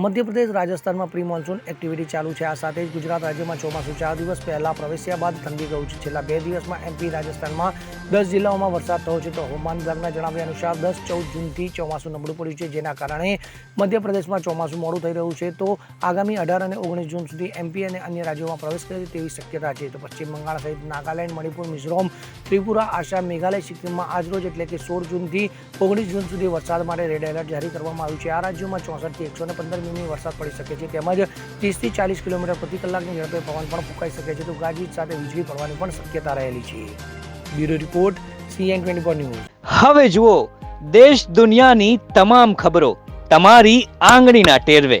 મધ્યપ્રદેશ, રાજસ્થાનમાં pre monsoon activity ચાલુ છે. આ સાથે જ ગુજરાત રાજ્યમાં ચોમાસું ચાર દિવસ પહેલાં પ્રવેશ્યા બાદ ઠંડી ગયું છે. છેલ્લા બે દિવસમાં એમપી રાજસ્થાનમાં દસ જિલ્લાઓમાં વરસાદ થયો છે. તો હવામાન વિભાગના જણાવ્યા અનુસાર દસ ચૌદ જૂનથી ચોમાસું નબળું પડ્યું છે. જેના કારણે મધ્યપ્રદેશમાં ચોમાસું મોડું થઈ રહ્યું છે. તો આગામી અઢાર અને ઓગણીસ જૂન સુધી એમપી અને અન્ય રાજ્યોમાં પ્રવેશ કરે તેવી શક્યતા છે. તો પશ્ચિમ બંગાળ સહિત નાગાલેન્ડ, મણિપુર, મિઝોરમ ત્રિપુરા આસામ મેઘાલય સિક્કિમમાં આજરોજ એટલે કે સોળ જૂનથી ઓગણીસ જૂન સુધી વરસાદ માટે રેડ એલર્ટ જારી કરવામાં આવ્યું છે. આ રાજ્યોમાં ચોસઠથી એકસો ને પંદર મીમી વરસાદ પડી શકે છે. તેમજ ત્રીસથી ચાલીસ કિલોમીટર પ્રતિ કલાકની ઝડપે પવન પણ ફૂંકાઈ શકે છે. તો ગાજવીજ સાથે વીજળી પડવાની પણ શક્યતા રહેલી છે. Bureau report, CN twenty four news. હવે જુઓ, દેશ દુનિયાની તમામ ખબરો તમારી આંગળીના ટેરવે.